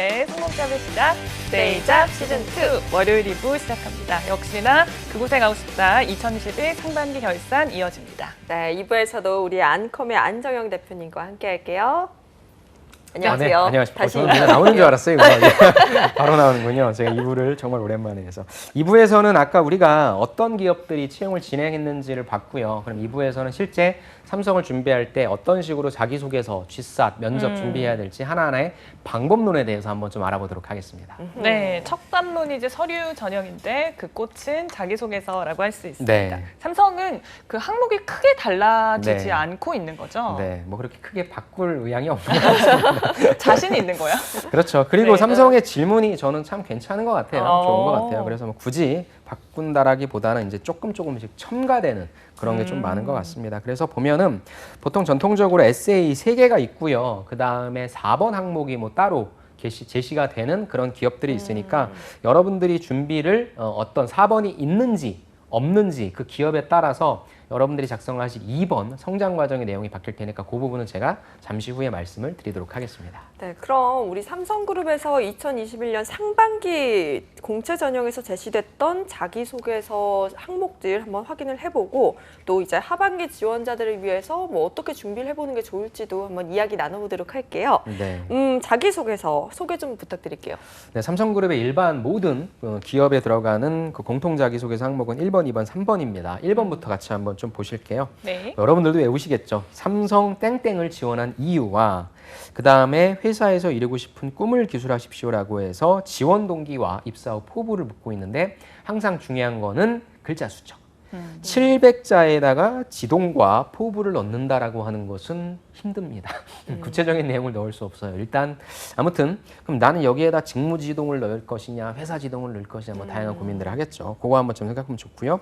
오늘의 성공잡의 시작, 데이잡 시즌2 월요일 2부 시작합니다. 역시나 그곳에 가고 싶다 2021 상반기 결산 이어집니다. 네, 2부에서도 우리 안컴의 안정영 대표님과 함께 할게요. 아, 안녕하세요. 네, 안녕하십니까. 다시 저는 그냥 나오는 줄 알았어요. 이거. 예. 바로 나오는군요. 제가 2부를 정말 오랜만에 해서. 2부에서는 아까 우리가 어떤 기업들이 채용을 진행했는지를 봤고요. 그럼 2부에서는 실제 삼성을 준비할 때 어떤 식으로 자기소개서, 쥐삿, 면접 음. 준비해야 될지 하나하나의 방법론에 대해서 한번 좀 알아보도록 하겠습니다. 네, 첫 관문이 이제 서류 전형인데 그 꽃은 자기소개서라고 할 수 있습니다. 네. 삼성은 그 항목이 크게 달라지지 네. 않고 있는 거죠. 네, 뭐 그렇게 크게 바꿀 의향이 없는 것 같습니다. 자신이 있는 거야. 그렇죠. 그리고 네. 삼성의 질문이 저는 참 괜찮은 것 같아요. 어. 좋은 것 같아요. 그래서 뭐 굳이 바꾼다라기보다는 이제 조금 조금씩 첨가되는 그런 게좀 음. 많은 것 같습니다. 그래서 보면은 보통 전통적으로 SA 세 개가 있고요. 그 다음에 4번 항목이 뭐 따로 게시, 제시가 되는 그런 기업들이 있으니까 여러분들이 준비를 어, 어떤 4번이 있는지 없는지 그 기업에 따라서 여러분들이 작성하실 2번 성장 과정의 내용이 바뀔 테니까 그 부분은 제가 잠시 후에 말씀을 드리도록 하겠습니다. 네, 그럼 우리 삼성그룹에서 2021년 상반기 공채 전형에서 제시됐던 자기소개서 항목들 한번 확인을 해보고 또 이제 하반기 지원자들을 위해서 뭐 어떻게 준비를 해보는 게 좋을지도 한번 이야기 나눠보도록 할게요. 네. 음, 자기소개서 소개 좀 부탁드릴게요. 네, 삼성그룹의 일반 모든 어, 기업에 들어가는 그 공통 자기소개서 항목은 1번, 2번, 3번입니다. 1번부터 같이 한번 좀 보실게요. 네. 여러분들도 외우시겠죠. 삼성 땡땡을 지원한 이유와 그 다음에 회사에서 이루고 싶은 꿈을 기술하십시오라고 해서 지원 동기와 입사 후 포부를 묻고 있는데 항상 중요한 거는 글자 수죠. 음. 700자에다가 지동과 포부를 넣는다라고 하는 것은 힘듭니다. 구체적인 내용을 넣을 수 없어요. 일단 아무튼 그럼 나는 여기에다 직무 지동을 넣을 것이냐, 회사 지동을 넣을 것이냐, 뭐 다양한 고민들을 하겠죠. 그거 한번 좀 생각하면 좋고요.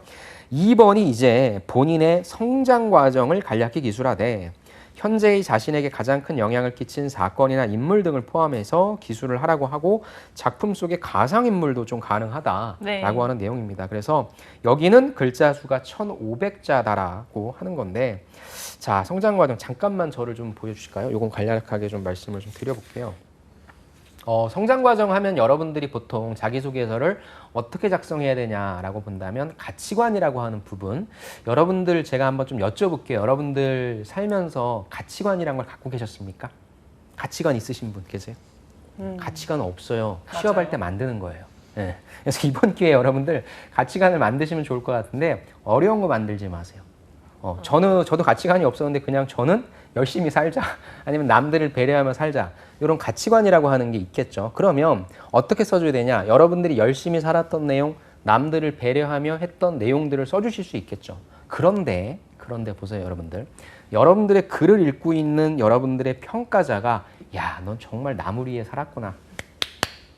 2번이 이제 본인의 성장 과정을 간략히 기술하되 현재의 자신에게 가장 큰 영향을 끼친 사건이나 인물 등을 포함해서 기술을 하라고 하고 작품 속의 가상 인물도 좀 가능하다라고 네. 하는 내용입니다. 그래서 여기는 글자 수가 1,500자다라고 하는 건데 자, 성장 과정 잠깐만 저를 좀 보여 주실까요? 요건 간략하게 좀 말씀을 좀 드려 볼게요. 어, 성장 과정 하면 여러분들이 보통 자기소개서를 어떻게 작성해야 되냐라고 본다면 가치관이라고 하는 부분 여러분들 제가 한번 좀 여쭤볼게요. 여러분들 살면서 가치관이란 걸 갖고 계셨습니까? 가치관 있으신 분 계세요? 가치관 없어요. 취업할 맞아요. 때 만드는 거예요. 예. 그래서 이번 기회에 여러분들 가치관을 만드시면 좋을 것 같은데 어려운 거 만들지 마세요. 어, 저는 저도 가치관이 없었는데 그냥 저는 열심히 살자 아니면 남들을 배려하며 살자 이런 가치관이라고 하는 게 있겠죠. 그러면 어떻게 써줘야 되냐? 여러분들이 열심히 살았던 내용, 남들을 배려하며 했던 내용들을 써주실 수 있겠죠. 그런데 그런데 보세요, 여러분들. 여러분들의 글을 읽고 있는 여러분들의 평가자가 야, 넌 정말 나무리에 살았구나.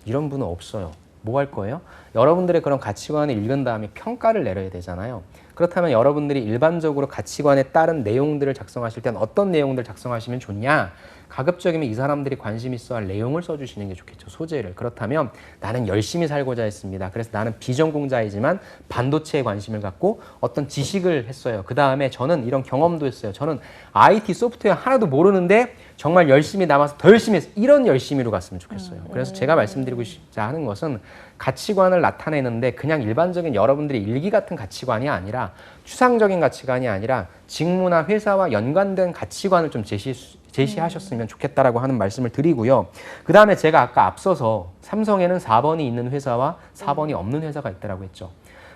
이런 분은 없어요. 뭐 할 거예요? 여러분들의 그런 가치관을 읽은 다음에 평가를 내려야 되잖아요. 그렇다면 여러분들이 일반적으로 가치관에 따른 내용들을 작성하실 때는 어떤 내용들 작성하시면 좋냐? 가급적이면 이 사람들이 관심 있어 할 내용을 써주시는 게 좋겠죠. 소재를. 그렇다면 나는 열심히 살고자 했습니다. 그래서 나는 비전공자이지만 반도체에 관심을 갖고 어떤 지식을 했어요. 그 다음에 저는 이런 경험도 했어요. 저는 IT 소프트웨어 하나도 모르는데 정말 열심히 남아서 더 열심히 했어요. 이런 열심히로 갔으면 좋겠어요. 그래서 제가 말씀드리고 싶자 하는 것은 가치관을 나타내는데 그냥 일반적인 여러분들의 일기 같은 가치관이 아니라 추상적인 가치관이 아니라 직무나 회사와 연관된 가치관을 좀 제시, 제시하셨으면 좋겠다라고 하는 말씀을 드리고요. 그 다음에 제가 아까 앞서서 삼성에는 4번이 있는 회사와 4번이 없는 회사가 있다라고 했죠.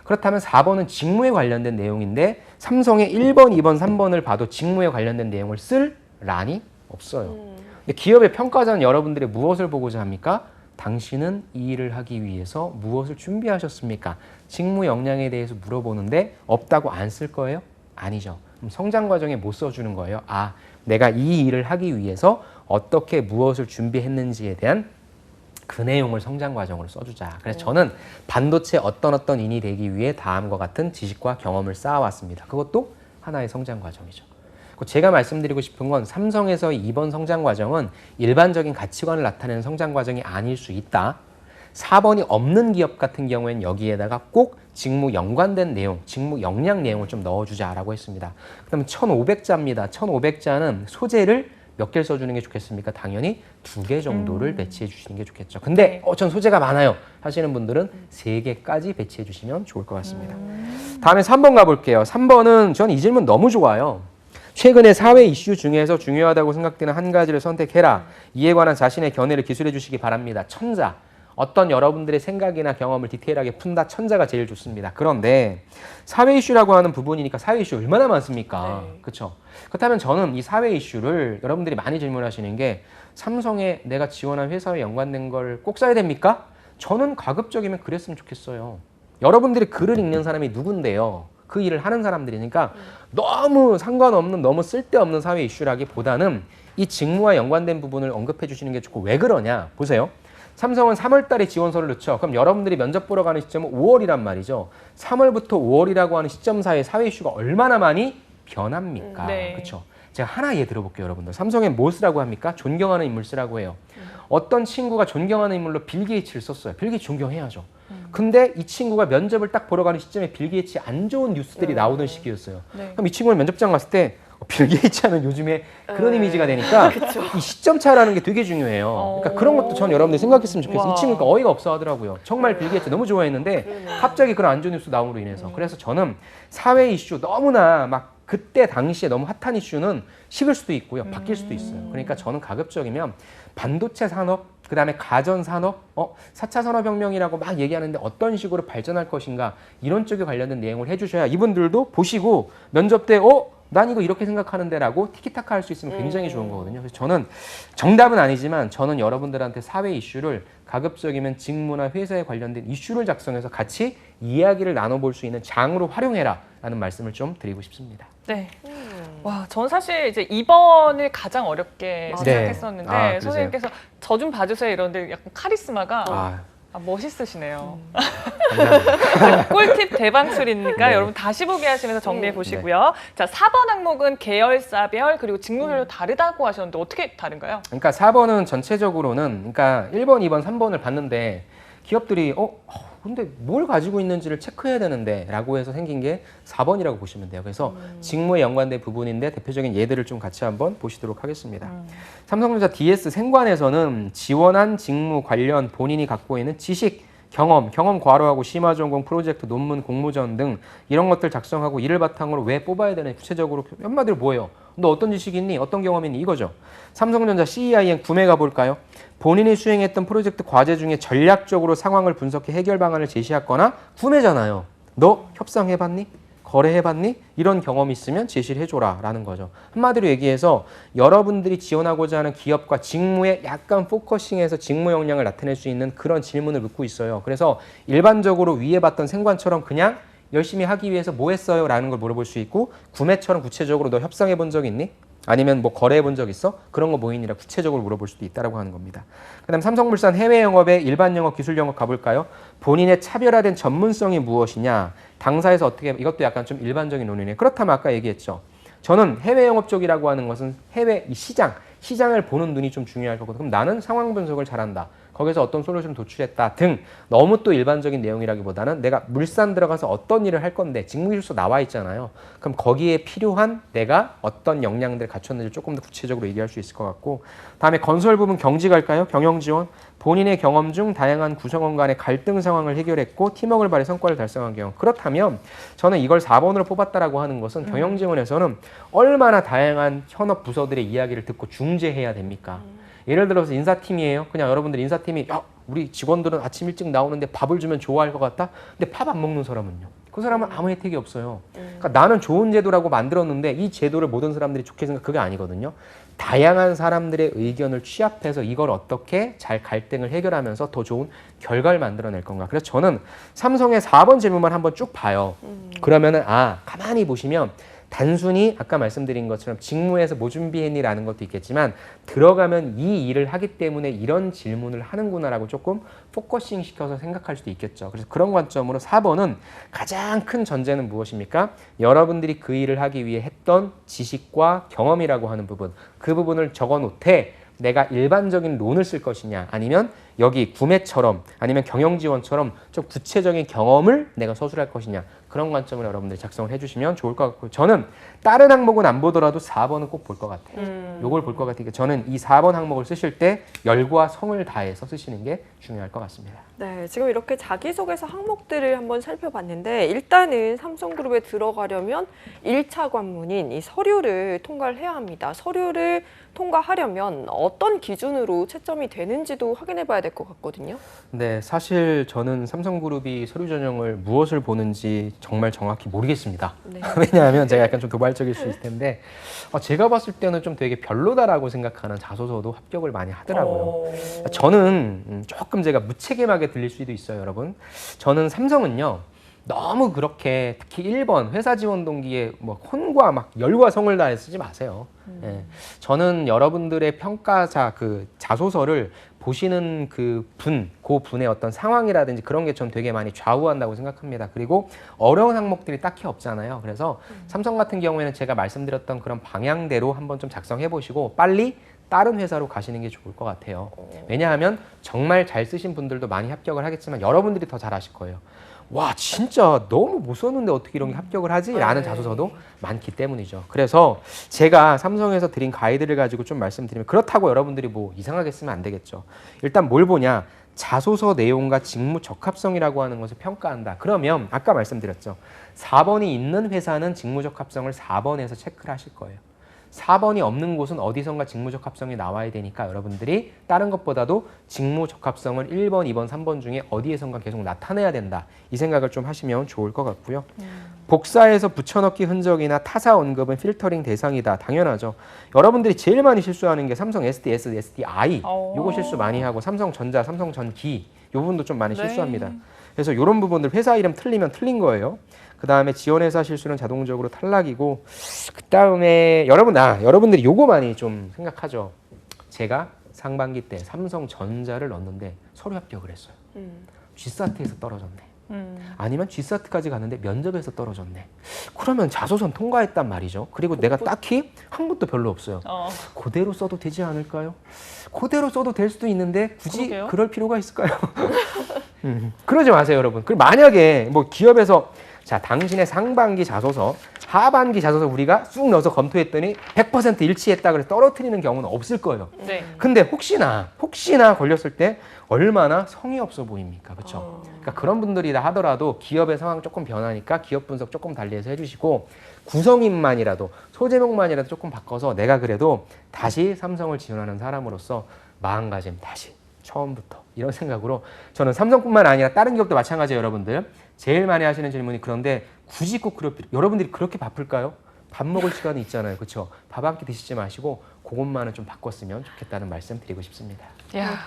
그렇다면 4번은 직무에 관련된 내용인데 삼성의 1번, 2번, 3번을 봐도 직무에 관련된 내용을 쓸 란이 없어요. 근데 기업의 평가자는 여러분들의 무엇을 보고자 합니까? 당신은 이 일을 하기 위해서 무엇을 준비하셨습니까? 직무 역량에 대해서 물어보는데 없다고 안 쓸 거예요? 아니죠. 그럼 성장 과정에 못 써주는 거예요. 아, 내가 이 일을 하기 위해서 어떻게 무엇을 준비했는지에 대한 그 내용을 성장 과정으로 써주자. 그래서 저는 반도체 어떤 어떤 인이 되기 위해 다음과 같은 지식과 경험을 쌓아왔습니다. 그것도 하나의 성장 과정이죠. 그 제가 말씀드리고 싶은 건 삼성에서 이번 성장 과정은 일반적인 가치관을 나타내는 성장 과정이 아닐 수 있다. 4번이 없는 기업 같은 경우에는 여기에다가 꼭 직무 연관된 내용, 직무 역량 내용을 좀 넣어주자라고 했습니다. 그 다음에 1,500자입니다. 1,500자는 소재를 몇 개를 써주는 게 좋겠습니까? 당연히 두 개 정도를 음. 배치해 주시는 게 좋겠죠. 근데 네. 어, 전 소재가 많아요 하시는 분들은 세 개까지 배치해 주시면 좋을 것 같습니다. 음. 다음에 3번 가볼게요. 3번은 전 이 질문 너무 좋아요. 최근의 사회 이슈 중에서 중요하다고 생각되는 한 가지를 선택해라. 이에 관한 자신의 견해를 기술해 주시기 바랍니다. 천자. 어떤 여러분들의 생각이나 경험을 디테일하게 푼다. 천자가 제일 좋습니다. 그런데 사회 이슈라고 하는 부분이니까 사회 이슈 얼마나 많습니까? 네. 그렇죠. 그렇다면 저는 이 사회 이슈를 여러분들이 많이 질문하시는 게 삼성에 내가 지원한 회사와 연관된 걸 꼭 써야 됩니까? 저는 가급적이면 그랬으면 좋겠어요. 여러분들이 글을 읽는 사람이 누군데요? 그 일을 하는 사람들이니까 너무 상관없는 너무 쓸데없는 사회 이슈라기보다는 이 직무와 연관된 부분을 언급해 주시는 게 좋고 왜 그러냐 보세요. 삼성은 3월 달에 지원서를 넣죠. 그럼 여러분들이 면접 보러 가는 시점은 5월이란 말이죠. 3월부터 5월이라고 하는 시점 사이에 사회 이슈가 얼마나 많이 변합니까? 음, 네. 그렇죠. 제가 하나 예를 들어볼게요, 여러분들. 삼성에 뭐 쓰라고 합니까? 존경하는 인물 쓰라고 해요. 어떤 친구가 존경하는 인물로 빌 게이츠를 썼어요. 빌 게이츠 존경해야죠. 근데 이 친구가 면접을 딱 보러 가는 시점에 빌 게이츠 안 좋은 뉴스들이 나오던 시기였어요. 네. 그럼 이 친구는 면접장 갔을 때 어, 빌 게이츠 하면 요즘에 그런 네. 이미지가 되니까 이 시점 차라는 게 되게 중요해요. 어. 그러니까 그런 것도 전 여러분들 생각했으면 좋겠어요. 와. 이 친구가 어이가 없어 하더라고요. 정말 빌 게이츠 너무 좋아했는데 갑자기 그런 안 좋은 뉴스 나옴으로 인해서 그래서 저는 사회 이슈 너무나 막 그때 당시에 너무 핫한 이슈는 식을 수도 있고요. 바뀔 수도 있어요. 그러니까 저는 가급적이면 반도체 산업 그 다음에 가전 산업, 어, 4차 산업혁명이라고 막 얘기하는데 어떤 식으로 발전할 것인가 이런 쪽에 관련된 내용을 해주셔야 이분들도 보시고 면접 때, 어, 난 이거 이렇게 생각하는데 라고 티키타카 할 수 있으면 굉장히 좋은 거거든요. 그래서 저는 정답은 아니지만 저는 여러분들한테 사회 이슈를 가급적이면 직무나 회사에 관련된 이슈를 작성해서 같이 이야기를 나눠볼 수 있는 장으로 활용해라 라는 말씀을 좀 드리고 싶습니다. 네. 와, 전 사실 이제 2번을 가장 어렵게 맞아요. 생각했었는데 네. 아? 선생님께서 저 좀 봐주세요 이런데 약간 카리스마가 아, 아, 멋있으시네요. 감사합니다. 꿀팁 대방출이니까 네. 여러분 다시 보기 하시면서 정리해 음. 보시고요. 자, 4번 항목은 계열사별 그리고 직무별로 다르다고 하셨는데 어떻게 다른가요? 그러니까 4번은 전체적으로는 그러니까 1번, 2번, 3번을 봤는데 기업들이 어, 어, 근데 뭘 가지고 있는지를 체크해야 되는데 라고 해서 생긴 게 4번이라고 보시면 돼요. 그래서 직무에 연관된 부분인데 대표적인 예들을 좀 같이 한번 보시도록 하겠습니다. 삼성전자 DS 생관에서는 지원한 직무 관련 본인이 갖고 있는 지식 경험, 경험 과로하고 심화 전공 프로젝트, 논문, 공모전 등 이런 것들 작성하고 이를 바탕으로 왜 뽑아야 되는 구체적으로 한마디로 뭐예요? 너 어떤 지식이 있니? 어떤 경험이 있니? 이거죠. 삼성전자 CEIN 구매 가볼까요? 본인이 수행했던 프로젝트 과제 중에 전략적으로 상황을 분석해 해결 방안을 제시하거나 구매잖아요. 너 협상해봤니? 거래해봤니? 이런 경험이 있으면 제시를 해줘라 라는 거죠. 한마디로 얘기해서 여러분들이 지원하고자 하는 기업과 직무에 약간 포커싱해서 직무 역량을 나타낼 수 있는 그런 질문을 묻고 있어요. 그래서 일반적으로 위에 봤던 생관처럼 그냥 열심히 하기 위해서 뭐 했어요? 라는 걸 물어볼 수 있고 구매처럼 구체적으로 너 협상해 본 적 있니? 아니면 뭐 거래해 본 적 있어? 그런 거 뭐있니라 구체적으로 물어볼 수도 있다라고 하는 겁니다. 그다음 삼성물산 해외 영업의 일반 영업, 기술 영업 가볼까요? 본인의 차별화된 전문성이 무엇이냐? 당사에서 어떻게 이것도 약간 좀 일반적인 논의네. 그렇다면 아까 얘기했죠. 저는 해외 영업 쪽이라고 하는 것은 해외 이 시장, 시장을 보는 눈이 좀 중요할 거거든요. 그럼 나는 상황 분석을 잘한다. 거기서 어떤 솔루션을 도출했다 등 너무 또 일반적인 내용이라기보다는 내가 물산 들어가서 어떤 일을 할 건데 직무기술서 나와 있잖아요. 그럼 거기에 필요한 내가 어떤 역량들을 갖췄는지 조금 더 구체적으로 얘기할 수 있을 것 같고 다음에 건설 부분 경지 갈까요? 경영 지원 본인의 경험 중 다양한 구성원 간의 갈등 상황을 해결했고 팀워크를 발휘 성과를 달성한 경우 그렇다면 저는 이걸 4번으로 뽑았다라고 하는 것은 경영 지원에서는 얼마나 다양한 현업 부서들의 이야기를 듣고 중재해야 됩니까? 예를 들어서 인사팀이에요. 그냥 여러분들 인사팀이 야, 우리 직원들은 아침 일찍 나오는데 밥을 주면 좋아할 것 같다. 근데 밥 안 먹는 사람은요. 그 사람은 아무 혜택이 없어요. 그러니까 나는 좋은 제도라고 만들었는데 이 제도를 모든 사람들이 좋게 생각 그게 아니거든요. 다양한 사람들의 의견을 취합해서 이걸 어떻게 잘 갈등을 해결하면서 더 좋은 결과를 만들어낼 건가. 그래서 저는 삼성의 4번 질문만 한번 쭉 봐요. 그러면은 아 가만히 보시면 단순히 아까 말씀드린 것처럼 직무에서 뭐 준비했니라는 것도 있겠지만 들어가면 이 일을 하기 때문에 이런 질문을 하는구나라고 조금 포커싱 시켜서 생각할 수도 있겠죠. 그래서 그런 관점으로 4번은 가장 큰 전제는 무엇입니까? 여러분들이 그 일을 하기 위해 했던 지식과 경험이라고 하는 부분 그 부분을 적어 놓되 내가 일반적인 론을 쓸 것이냐 아니면 여기 구매처럼 아니면 경영 지원처럼 좀 구체적인 경험을 내가 서술할 것이냐 그런 관점을 여러분들이 작성을 해주시면 좋을 것 같고요. 저는 다른 항목은 안 보더라도 4번은 꼭 볼 것 같아요. 음. 요걸 볼 것 같으니까 저는 이 4번 항목을 쓰실 때 열과 성을 다해서 쓰시는 게 중요할 것 같습니다. 네, 지금 이렇게 자기소개서 항목들을 한번 살펴봤는데 일단은 삼성그룹에 들어가려면 일차 관문인 이 서류를 통과를 해야 합니다. 서류를 통과하려면 어떤 기준으로 채점이 되는지도 확인해 봐야 될 것 같거든요. 네, 사실 저는 삼성그룹이 서류 전형을 무엇을 보는지 정말 정확히 모르겠습니다. 네. 왜냐하면 제가 약간 좀 도발 적일 수 있을 텐데 어, 제가 봤을 때는 좀 되게 별로다라고 생각하는 자소서도 합격을 많이 하더라고요. 어. 저는 음, 조금 제가 무책임하게 들릴 수도 있어요, 여러분. 저는 삼성은요. 너무 그렇게 특히 1번 회사 지원 동기에 뭐 혼과 막 열과 성을 다해 쓰지 마세요. 예. 저는 여러분들의 평가자 그 자소서를 보시는 그 분, 그 분의 어떤 상황이라든지 그런 게 전 되게 많이 좌우한다고 생각합니다. 그리고 어려운 항목들이 딱히 없잖아요. 그래서 삼성 같은 경우에는 제가 말씀드렸던 그런 방향대로 한번 좀 작성해 보시고 빨리 다른 회사로 가시는 게 좋을 것 같아요. 왜냐하면 정말 잘 쓰신 분들도 많이 합격을 하겠지만 여러분들이 더 잘하실 거예요. 와 진짜 너무 못 썼는데 어떻게 이런 게 합격을 하지? 라는 네. 자소서도 많기 때문이죠. 그래서 제가 삼성에서 드린 가이드를 가지고 좀 말씀드리면 그렇다고 여러분들이 뭐 이상하게 쓰면 안 되겠죠. 일단 뭘 보냐? 자소서 내용과 직무 적합성이라고 하는 것을 평가한다. 그러면 아까 말씀드렸죠. 4번이 있는 회사는 직무 적합성을 4번에서 체크를 하실 거예요. 4번이 없는 곳은 어디선가 직무 적합성이 나와야 되니까 여러분들이 다른 것보다도 직무 적합성을 1번, 2번, 3번 중에 어디에선가 계속 나타내야 된다. 이 생각을 좀 하시면 좋을 것 같고요. 복사해서 붙여넣기 흔적이나 타사 언급은 필터링 대상이다. 당연하죠. 여러분들이 제일 많이 실수하는 게 삼성 SDS, SDI 어. 요거 실수 많이 하고 삼성전자, 삼성전기 요 부분도 좀 많이 네. 실수합니다. 그래서 이런 부분들 회사 이름 틀리면 틀린 거예요. 그 다음에 지원회사 실수는 자동적으로 탈락이고 그 다음에 여러분 아 여러분들이 요거 많이 좀 생각하죠. 제가 상반기 때 삼성전자를 넣었는데 서류 합격을 했어요. 음. G사트에서 떨어졌네. 음. 아니면 G사트까지 갔는데 면접에서 떨어졌네. 그러면 자소선 통과했단 말이죠. 그리고 내가 딱히 한 것도 별로 없어요. 어. 그대로 써도 되지 않을까요? 그대로 써도 될 수도 있는데 굳이 그러게요. 그럴 필요가 있을까요? 음, 그러지 마세요, 여러분. 그리고 만약에 뭐 기업에서 자 당신의 상반기 자소서, 하반기 자소서 우리가 쑥 넣어서 검토했더니 100% 일치했다 그래서 떨어뜨리는 경우는 없을 거예요. 네. 근데 혹시나 혹시나 걸렸을 때 얼마나 성의 없어 보입니까, 그렇죠? 어. 그러니까 그런 분들이다 하더라도 기업의 상황 조금 변하니까 기업 분석 조금 달리해서 해 주시고 구성인만이라도 소제목만이라도 조금 바꿔서 내가 그래도 다시 삼성을 지원하는 사람으로서 마음가짐 다시 처음부터 이런 생각으로 저는 삼성뿐만 아니라 다른 기업도 마찬가지예요, 여러분들. 제일 많이 하시는 질문이 그런데 굳이 꼭 그럴 필요, 여러분들이 그렇게 바쁠까요? 밥 먹을 시간이 있잖아요, 그렇죠? 밥 한 끼 드시지 마시고 그것만은 좀 바꿨으면 좋겠다는 말씀 드리고 싶습니다. 야.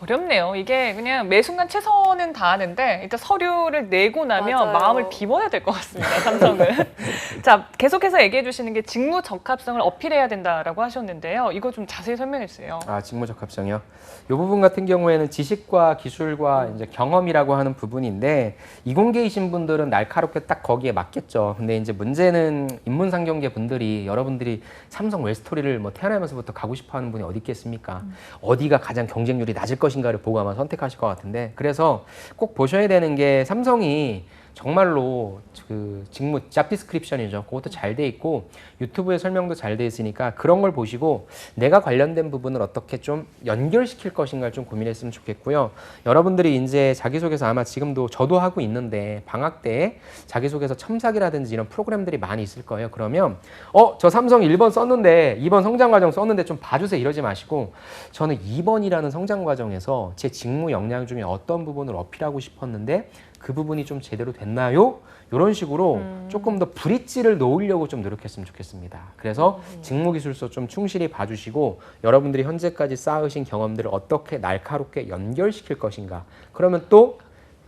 어렵네요. 이게 그냥 매 순간 최선은 다하는데 일단 서류를 내고 나면 맞아요. 마음을 비워야 될 것 같습니다. 삼성은. 자, 계속해서 얘기해 주시는 게 직무 적합성을 어필해야 된다라고 하셨는데요. 이거 좀 자세히 설명해 주세요. 아, 직무 적 합성이요. 이 부분 같은 경우에는 지식과 기술과 이제 경험이라고 하는 부분인데 이공계이신 분들은 날카롭게 딱 거기에 맞겠죠. 근데 이제 문제는 인문상경계 분들이 여러분들이 삼성 웰스토리를 뭐 태어나면서부터 가고 싶어 하는 분이 어디 있겠습니까? 어디 가 가장 경쟁률이 낮을 것인가를 보고 아마 선택하실 것 같은데 그래서 꼭 보셔야 되는 게 삼성이 정말로 그 직무 잡 디스크립션이죠. 그것도 잘 돼 있고 유튜브에 설명도 잘 돼 있으니까 그런 걸 보시고 내가 관련된 부분을 어떻게 좀 연결시킬 것인가를 좀 고민했으면 좋겠고요. 여러분들이 이제 자기소개서 아마 지금도 저도 하고 있는데 방학 때 자기소개서 첨삭이라든지 이런 프로그램들이 많이 있을 거예요. 그러면 어, 저 삼성 1번 썼는데 2번 성장 과정 썼는데 좀 봐주세요 이러지 마시고 저는 2번이라는 성장 과정에서 제 직무 역량 중에 어떤 부분을 어필하고 싶었는데 그 부분이 좀 제대로 됐나요? 이런 식으로 조금 더 브릿지를 놓으려고 좀 노력했으면 좋겠습니다. 그래서 직무기술서 좀 충실히 봐주시고 여러분들이 현재까지 쌓으신 경험들을 어떻게 날카롭게 연결시킬 것인가. 그러면 또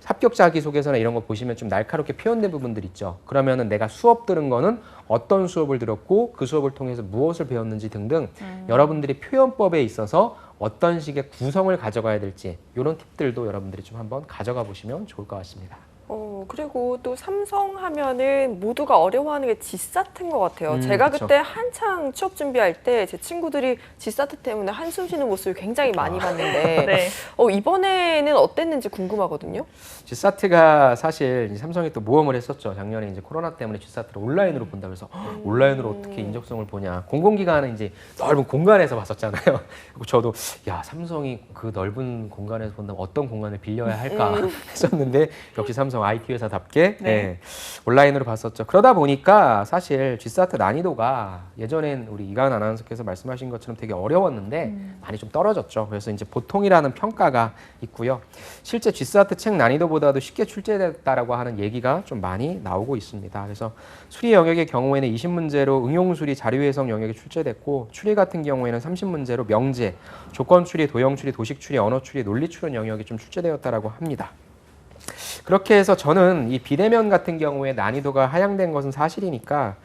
합격 자 기소개서나 이런 거 보시면 좀 날카롭게 표현된 부분들 있죠. 그러면은 내가 수업 들은 거는 어떤 수업을 들었고 그 수업을 통해서 무엇을 배웠는지 등등 여러분들이 표현법에 있어서 어떤 식의 구성을 가져가야 될지 이런 팁들도 여러분들이 좀 한번 가져가 보시면 좋을 것 같습니다. 어, 그리고 또 삼성 하면은 모두가 어려워하는 게 지사트인 것 같아요. 음, 제가 그쵸. 그때 한창 취업 준비할 때 제 친구들이 지사트 때문에 한숨 쉬는 모습을 굉장히 많이 봤는데 네. 어, 이번에는 어땠는지 궁금하거든요. G사트가 사실 이제 삼성이 또 모험을 했었죠. 작년에 이제 코로나 때문에 G사트를 온라인으로 본다 그래서 헉, 온라인으로 어떻게 인적성을 보냐. 공공기관은 이제 넓은 공간에서 봤었잖아요. 저도 야 삼성이 그 넓은 공간에서 본다면 어떤 공간을 빌려야 할까 했었는데 역시 삼성 IT 회사답게 네. 예, 온라인으로 봤었죠. 그러다 보니까 사실 G사트 난이도가 예전엔 우리 이간 아나운서께서 말씀하신 것처럼 되게 어려웠는데 많이 좀 떨어졌죠. 그래서 이제 보통이라는 평가가 있고요. 실제 G사트 책 난이도보다도 쉽게 출제됐다라고 하는 얘기가 좀 많이 나오고 있습니다. 그래서 수리 영역의 경우에는 20문제로 응용 수리 자료 해석 영역이 출제됐고 추리 같은 경우에는 30문제로 명제, 조건 추리, 도형 추리, 도식 추리, 언어 추리, 논리 추론 영역이 좀 출제되었다라고 합니다. 그렇게 해서 저는 이 비대면 같은 경우에 난이도가 하향된 것은 사실이니까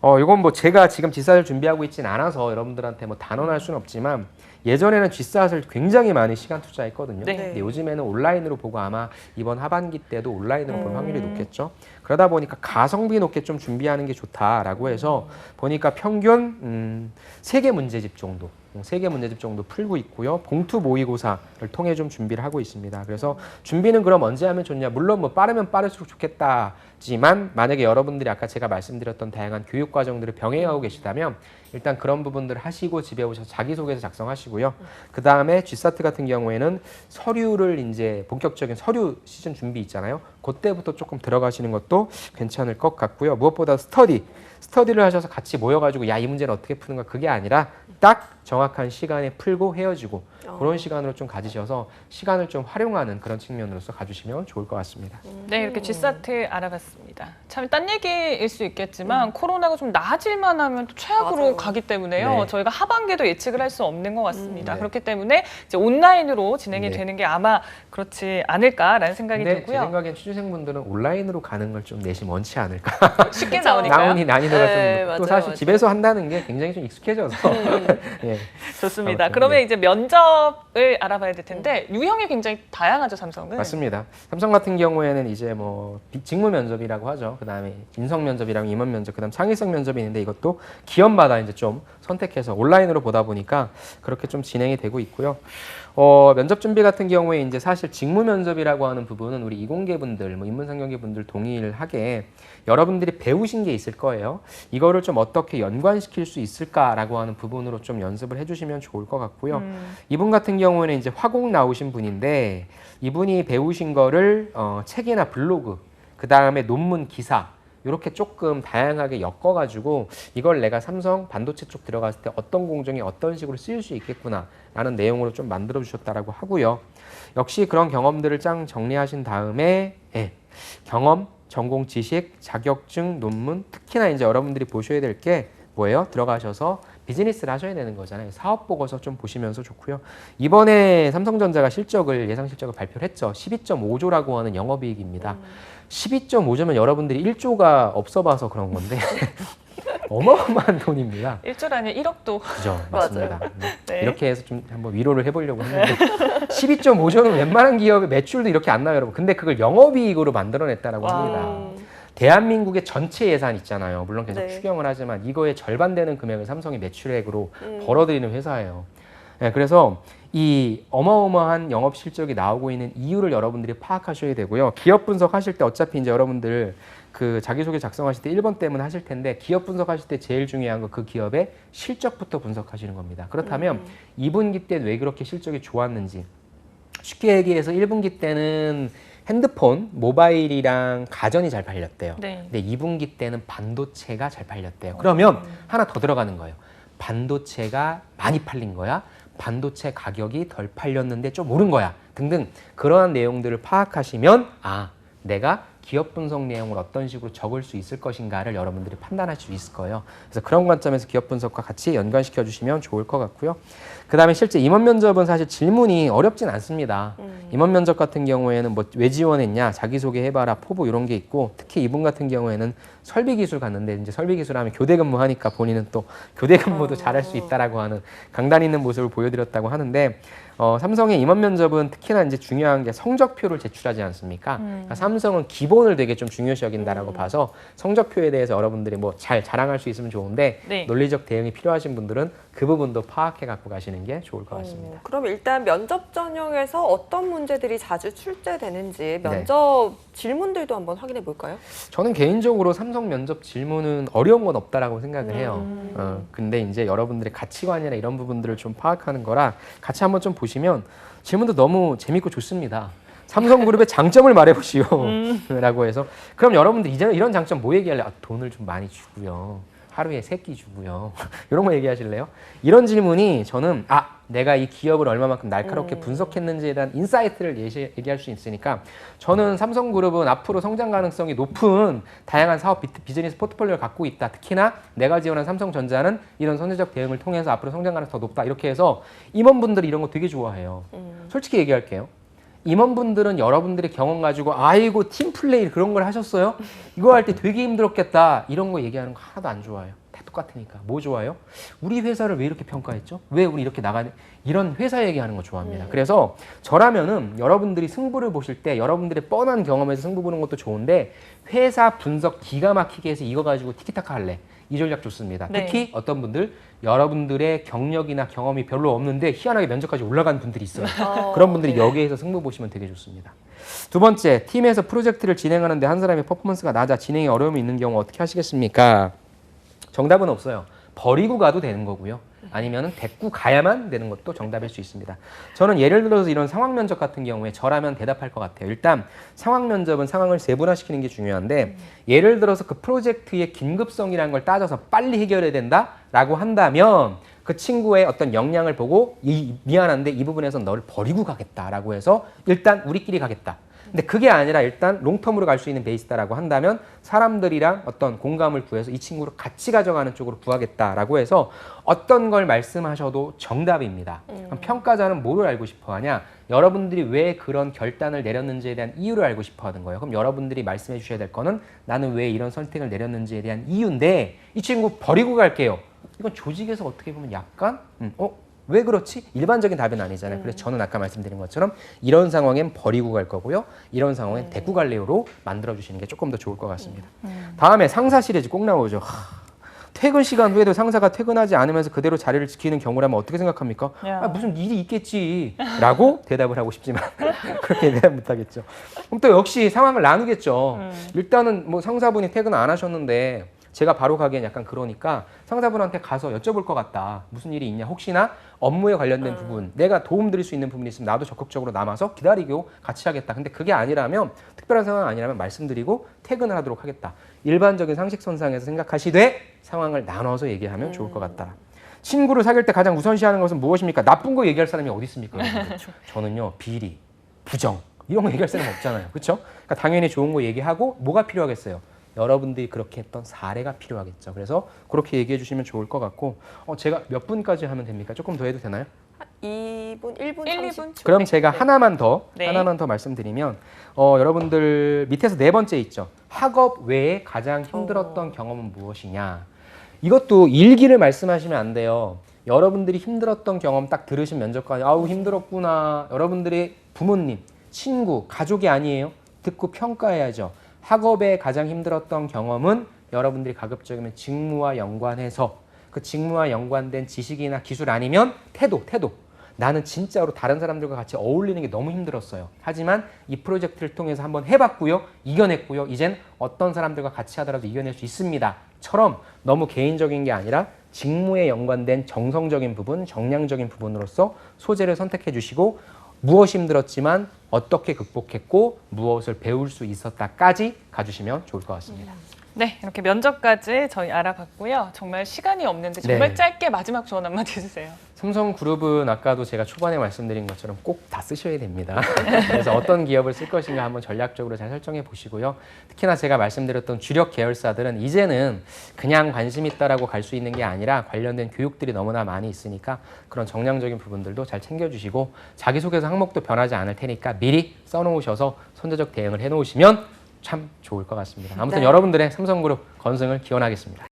어 이건 뭐 제가 지금 G사를 준비하고 있진 않아서 여러분들한테 뭐 단언할 수는 없지만 예전에는 G사를 굉장히 많이 시간 투자했거든요. 네. 근데 요즘에는 온라인으로 보고 아마 이번 하반기 때도 온라인으로 볼 음. 확률이 높겠죠. 그러다 보니까 가성비 높게 좀 준비하는 게 좋다라고 해서 보니까 평균 음, 3개 문제집 정도, 세 개 문제집 정도 풀고 있고요. 봉투 모의고사를 통해 좀 준비를 하고 있습니다. 그래서 준비는 그럼 언제 하면 좋냐? 물론 뭐 빠르면 빠를수록 좋겠다지만 만약에 여러분들이 아까 제가 말씀드렸던 다양한 교육 과정들을 병행하고 계시다면 일단 그런 부분들을 하시고 집에 오셔서 자기소개서 작성하시고요. 그 다음에 G사트 같은 경우에는 서류를 이제 본격적인 서류 시즌 준비 있잖아요. 그때부터 조금 들어가시는 것도 괜찮을 것 같고요. 무엇보다 스터디. 스터디를 하셔서 같이 모여가지고 야 이 문제는 어떻게 푸는가 그게 아니라 딱 정확한 시간에 풀고 헤어지고 그런 시간으로 좀 가지셔서 시간을 좀 활용하는 그런 측면으로서 가주시면 좋을 것 같습니다. 네, 이렇게 G사트 알아봤습니다. 참 딴 얘기일 수 있겠지만 코로나가 좀 나아질만 하면 또 최악으로 맞아요. 가기 때문에요. 네. 저희가 하반기도 예측을 할 수 없는 것 같습니다. 음, 네. 그렇기 때문에 이제 온라인으로 진행이 네. 되는 게 아마 그렇지 않을까라는 생각이 제 들고요. 생각엔 취준 생분들은 온라인으로 가는 걸 좀 내심 원치 않을까. 쉽게 그쵸. 나오니까요. 나온이 난이도가 네, 좀 맞아요, 또 사실 맞아요. 집에서 한다는 게 굉장히 좀 익숙해져서 예. 좋습니다. 아무튼, 그러면 네. 이제 면접을 알아봐야 될 텐데 유형이 굉장히 다양하죠 삼성은. 맞습니다. 삼성 같은 경우에는 이제 뭐 비- 직무 면접이라고 하죠. 그다음에 인성 면접이랑 임원 면접, 그다음 창의성 면접이 있는데 이것도 기업마다 이제 좀 선택해서 온라인으로 보다 보니까 그렇게 좀 진행이 되고 있고요. 어, 면접 준비 같은 경우에 이제 사실 직무 면접이라고 하는 부분은 우리 이공계분들, 뭐 인문상경계분들 동일하게 여러분들이 배우신 게 있을 거예요. 이거를 좀 어떻게 연관시킬 수 있을까라고 하는 부분으로 좀 연습을 해주시면 좋을 것 같고요. 음, 이분 같은 경우에는 이제 화공 나오신 분인데 이분이 배우신 거를 어, 책이나 블로그, 그 다음에 논문 기사 이렇게 조금 다양하게 엮어가지고 이걸 내가 삼성 반도체 쪽 들어갔을 때 어떤 공정에 어떤 식으로 쓰일 수 있겠구나라는 내용으로 좀 만들어 주셨다라고 하고요. 역시 그런 경험들을 짱 정리하신 다음에 예, 경험, 전공 지식, 자격증, 논문 특히나 이제 여러분들이 보셔야 될 게 뭐예요? 들어가셔서 비즈니스를 하셔야 되는 거잖아요. 사업 보고서 좀 보시면서 좋고요. 이번에 삼성전자가 실적을 예상 실적을 발표를 했죠. 12.5조라고 하는 영업이익입니다. 12.5조면 여러분들이 1조가 없어 봐서 그런 건데 어마어마한 돈입니다. 1조 아니 1억도 그죠? 맞습니다. 네. 네. 이렇게 해서 좀 한번 위로를 해보려고 했는데 12.5조는 웬만한 기업의 매출도 이렇게 안 나요, 여러분. 근데 그걸 영업이익으로 만들어냈다라고 와. 합니다. 음, 대한민국의 전체 예산 있잖아요. 물론 계속 네. 추경을 하지만 이거의 절반 되는 금액을 삼성이 매출액으로 음. 벌어들이는 회사예요. 네, 그래서 이 어마어마한 영업 실적이 나오고 있는 이유를 여러분들이 파악하셔야 되고요. 기업 분석하실 때 어차피 이제 여러분들 그 자기소개 작성하실 때 1번 때문 하실 텐데 기업 분석하실 때 제일 중요한 거 그 기업의 실적부터 분석하시는 겁니다. 그렇다면 음. 2분기 때 왜 그렇게 실적이 좋았는지 쉽게 얘기해서 1분기 때는 핸드폰, 모바일이랑 가전이 잘 팔렸대요. 네. 근데 2분기 때는 반도체가 잘 팔렸대요. 그러면 하나 더 들어가는 거예요. 반도체가 많이 팔린 거야. 반도체 가격이 덜 팔렸는데 좀 오른 거야. 등등 그러한 내용들을 파악하시면 아, 내가 기업 분석 내용을 어떤 식으로 적을 수 있을 것인가를 여러분들이 판단할 수 있을 거예요. 그래서 그런 관점에서 기업 분석과 같이 연관시켜 주시면 좋을 것 같고요. 그 다음에 실제 임원 면접은 사실 질문이 어렵진 않습니다. 음. 임원 면접 같은 경우에는 뭐 왜 지원했냐, 자기소개 해봐라, 포부 이런 게 있고 특히 이분 같은 경우에는 설비 기술 갔는데 이제 설비 기술 하면 교대 근무하니까 본인은 또 교대 근무도 잘할 수 있다라고 하는 강단 있는 모습을 보여드렸다고 하는데 어, 삼성의 임원 면접은 특히나 이제 중요한 게 성적표를 제출하지 않습니까? 음. 그러니까 삼성은 기본 기본을 되게 좀 중요시 음. 여긴다라고 봐서 성적표에 대해서 여러분들이 뭐 잘 자랑할 수 있으면 좋은데 네. 논리적 대응이 필요하신 분들은 그 부분도 파악해 갖고 가시는 게 좋을 것 같습니다. 어, 그럼 일단 면접 전형에서 어떤 문제들이 자주 출제되는지 네. 면접 질문들도 한번 확인해 볼까요? 저는 개인적으로 삼성 면접 질문은 어려운 건 없다라고 생각을 해요. 음. 어, 근데 이제 여러분들의 가치관이나 이런 부분들을 좀 파악하는 거라 같이 한번 좀 보시 면 질문도 너무 재밌고 좋습니다. 삼성그룹의 장점을 말해보시오. 라고 해서 그럼 여러분들 이제는 이런 장점 뭐 얘기할래? 아, 돈을 좀 많이 주고요. 하루에 세 끼 주고요. 이런 거 얘기하실래요? 이런 질문이 저는 아 내가 이 기업을 얼마만큼 날카롭게 음. 분석했는지에 대한 인사이트를 예시, 얘기할 수 있으니까 저는 삼성그룹은 앞으로 성장 가능성이 높은 다양한 사업 비, 비즈니스 포트폴리오를 갖고 있다. 특히나 내가 지원한 삼성전자는 이런 선제적 대응을 통해서 앞으로 성장 가능성이 더 높다. 이렇게 해서 임원분들이 이런 거 되게 좋아해요. 음. 솔직히 얘기할게요. 임원분들은 여러분들의 경험 가지고 아이고 팀플레이 그런 걸 하셨어요? 이거 할 때 되게 힘들었겠다 이런 거 얘기하는 거 하나도 안 좋아요. 다 똑같으니까 뭐 좋아요? 우리 회사를 왜 이렇게 평가했죠? 왜 우리 이렇게 나가는 이런 회사 얘기하는 거 좋아합니다. 그래서 저라면은 여러분들이 승부를 보실 때 여러분들의 뻔한 경험에서 승부 보는 것도 좋은데 회사 분석 기가 막히게 해서 이거 가지고 티키타카 할래. 이 전략 좋습니다. 네. 특히 어떤 분들 여러분들의 경력이나 경험이 별로 없는데 희한하게 면접까지 올라간 분들이 있어요. 어, 그런 분들이 네. 여기에서 승부 보시면 되게 좋습니다. 두 번째, 팀에서 프로젝트를 진행하는데 한 사람의 퍼포먼스가 낮아 진행에 어려움이 있는 경우 어떻게 하시겠습니까? 정답은 없어요. 버리고 가도 되는 거고요. 아니면은 데리고 가야만 되는 것도 정답일 수 있습니다. 저는 예를 들어서 이런 상황 면접 같은 경우에 저라면 대답할 것 같아요. 일단 상황 면접은 상황을 세분화시키는 게 중요한데 예를 들어서 그 프로젝트의 긴급성이라는 걸 따져서 빨리 해결해야 된다라고 한다면 그 친구의 어떤 역량을 보고 이, 미안한데 이 부분에서 너를 버리고 가겠다라고 해서 일단 우리끼리 가겠다. 근데 그게 아니라 일단 롱텀으로 갈 수 있는 베이스다라고 한다면 사람들이랑 어떤 공감을 구해서 이 친구를 같이 가져가는 쪽으로 구하겠다라고 해서 어떤 걸 말씀하셔도 정답입니다. 그럼 평가자는 뭐를 알고 싶어 하냐? 여러분들이 왜 그런 결단을 내렸는지에 대한 이유를 알고 싶어 하는 거예요. 그럼 여러분들이 말씀해 주셔야 될 거는 나는 왜 이런 선택을 내렸는지에 대한 이유인데 이 친구 버리고 갈게요. 이건 조직에서 어떻게 보면 약간 음, 어? 왜 그렇지? 일반적인 답은 아니잖아요. 그래서 저는 아까 말씀드린 것처럼 이런 상황엔 버리고 갈 거고요. 이런 상황엔 데리고 갈래요로 만들어 주시는 게 조금 더 좋을 것 같습니다. 다음에 상사 시리즈 꼭 나오죠. 하, 퇴근 시간 후에도 상사가 퇴근하지 않으면서 그대로 자리를 지키는 경우라면 어떻게 생각합니까? 야. 아, 무슨 일이 있겠지라고 대답을 하고 싶지만 그렇게 대답 못 하겠죠. 그럼 또 역시 상황을 나누겠죠. 음. 일단은 뭐 상사분이 퇴근 안 하셨는데 제가 바로 가기엔 약간 그러니까 상사분한테 가서 여쭤볼 것 같다. 무슨 일이 있냐? 혹시나 업무에 관련된 부분, 내가 도움 드릴 수 있는 부분이 있으면 나도 적극적으로 남아서 기다리고 같이 하겠다. 근데 그게 아니라면 특별한 상황 아니라면 말씀드리고 퇴근을 하도록 하겠다. 일반적인 상식선상에서 생각하시되 상황을 나눠서 얘기하면 좋을 것 같다. 친구를 사귈 때 가장 우선시하는 것은 무엇입니까? 나쁜 거 얘기할 사람이 어디 있습니까? 여러분들? 저는요 비리, 부정 이런 거 얘기할 사람 없잖아요, 그렇죠? 그러니까 당연히 좋은 거 얘기하고 뭐가 필요하겠어요? 여러분들이 그렇게 했던 사례가 필요하겠죠. 그래서 그렇게 얘기해 주시면 좋을 것 같고 어, 제가 몇 분까지 하면 됩니까? 조금 더 해도 되나요? 2분, 1분, 1, 30초. 2분? 그럼 네. 제가 하나만 더 네. 하나만 더 말씀드리면 어, 여러분들 밑에서 네 번째 있죠. 학업 외에 가장 힘들었던 경험은 무엇이냐? 이것도 일기를 말씀하시면 안 돼요. 여러분들이 힘들었던 경험 딱 들으신 면접관이 아우 힘들었구나. 여러분들의 부모님, 친구, 가족이 아니에요. 듣고 평가해야죠. 학업에 가장 힘들었던 경험은 여러분들이 가급적이면 직무와 연관해서 그 직무와 연관된 지식이나 기술 아니면 태도, 태도. 나는 진짜로 다른 사람들과 같이 어울리는 게 너무 힘들었어요. 하지만 이 프로젝트를 통해서 한번 해봤고요. 이겨냈고요. 이젠 어떤 사람들과 같이 하더라도 이겨낼 수 있습니다. 처럼 너무 개인적인 게 아니라 직무에 연관된 정성적인 부분, 정량적인 부분으로서 소재를 선택해 주시고 무엇이 힘들었지만 어떻게 극복했고 무엇을 배울 수 있었다까지 가주시면 좋을 것 같습니다. 네, 이렇게 면접까지 저희 알아봤고요. 정말 시간이 없는데 정말 네. 짧게 마지막 조언 한마디 해주세요. 삼성그룹은 아까도 제가 초반에 말씀드린 것처럼 꼭 다 쓰셔야 됩니다. 그래서 어떤 기업을 쓸 것인가 한번 전략적으로 잘 설정해 보시고요. 특히나 제가 말씀드렸던 주력 계열사들은 이제는 그냥 관심 있다라고 갈 수 있는 게 아니라 관련된 교육들이 너무나 많이 있으니까 그런 정량적인 부분들도 잘 챙겨주시고 자기소개서 항목도 변하지 않을 테니까 미리 써놓으셔서 선제적 대응을 해놓으시면 참 좋을 것 같습니다. 아무튼 네. 여러분들의 삼성그룹 건승을 기원하겠습니다.